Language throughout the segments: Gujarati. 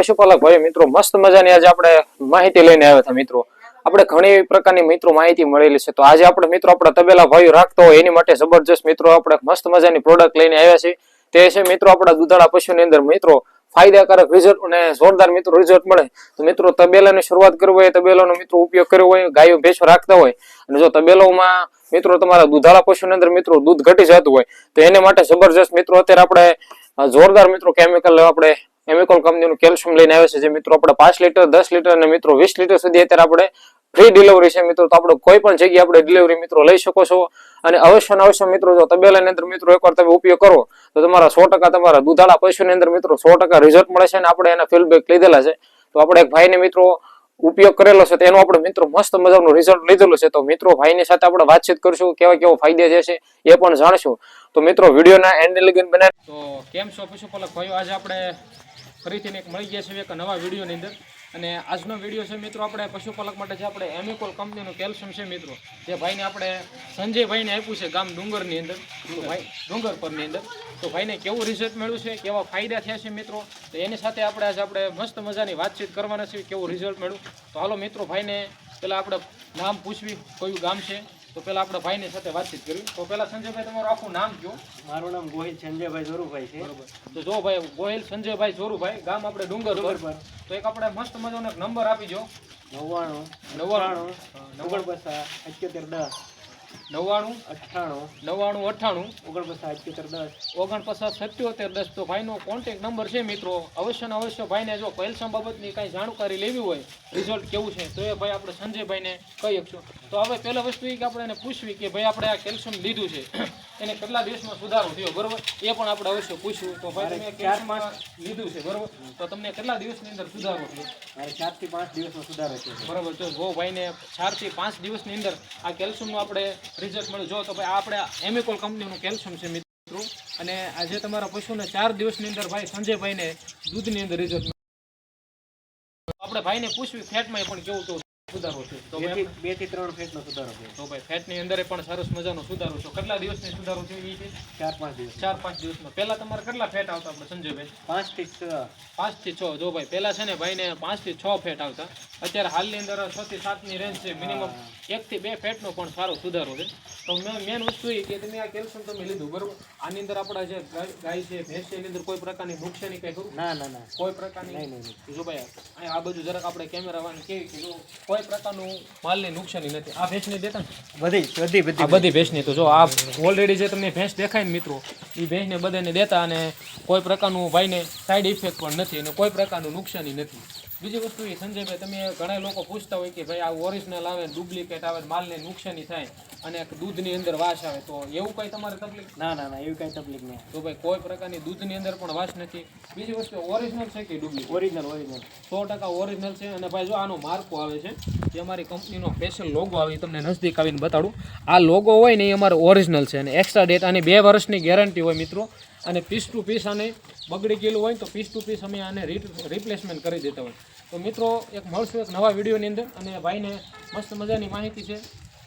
પશુપાલક ભાઈ મિત્રો, મસ્ત મજાની આજે આપણે માહિતી લઈને આવ્યા હતા, મિત્રો. આપણે ઘણી પ્રકારની મિત્રો માહિતી મળેલી છે. તો આજે આપણે, મિત્રો, આપણા તબેલા ભાઈઓ રાખતો હોય એની માટે જબરજસ્ત, મિત્રો, આપણે મસ્ત મજાની પ્રોડક્ટ લઈને આવ્યા છે તે છે, મિત્રો, આપણા દૂધાળા પશુની અંદર, મિત્રો, ફાયદાકારક રિઝલ્ટ અને જોરદાર, મિત્રો રિઝલ્ટ મળે. તો મિત્રો, તબેલાની શરૂઆત કરવી હોય, તબેલાનો, મિત્રો, ઉપયોગ કર્યો હોય, ગાયો, ભેંસો રાખતા હોય. અને જો તબેલોમાં, મિત્રો, તમારા દૂધાળા પશુની અંદર, મિત્રો, દૂધ ઘટી જતું હોય, તો એને માટે જબરજસ્ત, મિત્રો, અત્યારે આપણે જોરદાર, મિત્રો કેમિકલ આપણે કેમિકલ કંપનીનું કેલ્શિયમ લઈને આવે છે. જે મિત્રો આપણે પાંચ લીટર, દસ લીટર અને મિત્રો વીસ લીટર સુધી અત્યારે આપણે ફ્રી ડિલિવરી છે. મિત્રો, તો આપણે કોઈ પણ જગ્યાએ આપણે ડિલિવરી મિત્રો લઈ શકો છો. અને અવશ્ય ને અવશ્ય મિત્રો, જો તબેલાની અંદર મિત્રો એકવાર તમે ઉપયોગ કરો, તો તમારા સો ટકા તમારા દૂધાળા પશુની અંદર મિત્રો સો ટકા રિઝલ્ટ મળે છે અને આપણે એના ફીડબેક લીધેલા છે. તો આપણે એક ભાઈને મિત્રો ઉપયોગ કરેલો છે. તેનો આપણે મિત્રો મસ્ત મજાનું રિઝલ્ટ લીધેલું છે. તો મિત્રો ભાઈની સાથે આપણે વાતચીત કરશું, કેવા કેવો ફાયદા જે છે, એ પણ જાણશું. તો મિત્રો, વિડીયોના એન્ડ લગીન બને તો કેમ છો? પશુપાલક ભાઈઓ આજે આપણે ફરીથી એક મળી ગયા છે એક નવા વિડીયોની અંદર. અને આજનો વીડિયો છે મિત્રો આપણે પશુપાલક માટે જે આપણે એમિકોલ કંપનીનું કેલ્શિયમ છે મિત્રો. જે ભાઈને આપણે સંજયભાઈને આપ્યું છે ગામ ડુંગરની અંદર. ભાઈ, ડુંગર પરની અંદર. તો ભાઈને કેવું રિઝલ્ટ મળ્યું છે, કેવા ફાયદા થયા છે મિત્રો? તો એની સાથે આપણે આજે આપણે મસ્ત મજાની વાતચીત કરવાના છે કેવું રિઝલ્ટ મળ્યું. તો હાલો મિત્રો, ભાઈને પેલા આપણે નામ પૂછવી, કયું ગામ છે? તો પેલા આપણે ભાઈની સાથે વાતચીત કરવી. તો પેલા સંજયભાઈ તમારું આખું નામ કયો? મારું નામ ગોહિલ સંજયભાઈ જોરુભાઈ છે. તો જો ભાઈ ગોહિલ સંજયભાઈ જોરુભાઈ ગામ આપણે ડુંગર પર. તો એક આપણે મસ્ત મજાનો એક નંબર આપી જો નવ્વાણું નવ્વાણું. નવ્વાણું પચાસ અઠ્યોતેર દસ. નવ્વાણું અઠ્ઠાણું. નવ્વાણું અઠ્ઠાણું. ઓગણપચાસ અઠ્યોતેર દસ. ઓગણપચાસ સત્યોતેર દસ. તો ભાઈનો કોન્ટેક્ટ નંબર છે મિત્રો. અવશ્ય ને અવશ્ય ભાઈને જો કેલ્શિયમ બાબતની કાંઈ જાણકારી લેવી હોય રિઝલ્ટ કેવું છે તો એ ભાઈ આપણે સંજયભાઈને કહી શકશું. તો હવે પહેલા વસ્તુ એ કે આપણે એને પૂછવી કે ભાઈ આપણે આ કેલ્શિયમ લીધું છે એને કેટલા દિવસમાં સુધારો થયો બરોબર? એ પણ આપણે અવશ્ય પૂછવું. તો ભાઈ તમે કેલ્શિયમ લીધું છે બરોબર? તો તમને કેટલા દિવસની અંદર સુધારો થયો? મારે ચાર પાંચ દિવસમાં સુધારો છે. બરાબર તો જો ભાઈને ચારથી પાંચ દિવસની અંદર આ કેલ્શિયમનું આપણે રિઝલ્ટ મળ્યું. જો તો ભાઈ આપણે એમિકોલ કંપનીનું કેલ્શિયમ છે મિત્રો. અને આજે તમારા પશુને ચાર દિવસની અંદર ભાઈ, સંજયભાઈને દૂધની અંદર રિઝલ્ટ આપણે ભાઈને પૂછ્યું ફેટમાં પણ કેવું કેવું સુધારો છે. તો બેથી ત્રણ ફેટનો સુધારો છે. તો ભાઈ ફેટની અંદર પણ સરસ મજાનો સુધારો છે. કેટલા દિવસની સુધારો છે એ છે? ચાર પાંચ દિવસ. ચાર પાંચ દિવસમાં. પહેલા તમારે કેટલા ફેટ આવતા આપણે સંજયભાઈ? પાંચથી છ. પાંચથી છ. જો ભાઈ પહેલા છે ને ભાઈને પાંચથી છ ફેટ આવતા. અત્યારે હાલની અંદર છ થી સાતની રેન્જ છે મિનિમમ એક થી બે ફેટનો પણ સારો સુધારો છે. તો મેં મેન વસ્તુ એ કે તમે આ કેલ્શિયમ તમે લીધું બરોબર? આની અંદર આપણા જે ગાય છે ભેંસ છે એની અંદર કોઈ પ્રકારની નુકસાની કઈ કરું ના ના ના. કોઈ પ્રકારની નહીં નહીં નહીં. જો ભાઈ આ બધું જરાક આપણે કેમેરા વાળાને કેવી કે જો કોઈ પ્રકારનું માલની નુકસાની નથી. આ ભેંસની દેતા બધી બધી બધી આ બધી. ભેંસની તો જો આ ઓલરેડી જે તમને ભેંસ દેખાય ને મિત્રો એ ભેંસને બધાને દેતા અને કોઈ પ્રકારનું ભાઈને સાઈડ ઇફેક્ટ પણ નથી અને કોઈ પ્રકારનું નુકસાની નથી. બીજી વસ્તુ એ સંજયભાઈ તમે ઘણા લોકો પૂછતા હોય કે ભાઈ આ ઓરિજિનલ આવે ડુપ્લિકેટ આવે માલને નુકસાની થાય અને દૂધની અંદર વાસ આવે તો એવું કંઈ તમારે તકલીફ? ના ના ના એવી કાંઈ તકલીફ નહીં. તો ભાઈ કોઈ પ્રકારની દૂધની અંદર પણ વાસ નથી. બીજી વસ્તુ ઓરિજિનલ છે કે ડુપ્લિકેટ ઓરિજિનલ ઓરિજિનલ સો ટકા ઓરિજિનલ છે અને ભાઈ જો આનો માર્કો આવે છે જે અમારી કંપનીનો સ્પેશિયલ લોગો આવે એ તમને નજદીક આવીને બતાડું. આ લોગો હોય ને એ અમારો ઓરિજિનલ છે અને એક્સ્ટ્રા ડેટ અને બે વર્ષની ગેરંટી હોય મિત્રો અને પીસ ટુ પીસ આને બગડી ગયેલું હોય તો પીસ ટુ પીસ અમે આને રિપ્લેસમેન્ટ કરી દેતા હોય. તો મિત્રો, એક મળશું એક નવા વિડીયોની અંદર અને ભાઈને મસ્ત મજાની માહિતી છે.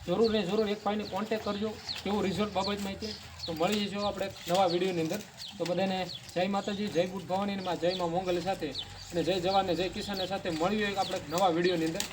જરૂર ને જરૂર એક ભાઈને કોન્ટેક કરજો કેવું રિઝલ્ટ બાબત માહિતી તો મળી જજો આપણે નવા વિડીયોની અંદર. તો બધાને જય માતાજી, જય બુદ્ધ ભવાની જય માં મોંગલ સાથે અને જય જવાન જય કિસાન સાથે મળ્યું એક આપણે નવા વિડીયોની અંદર.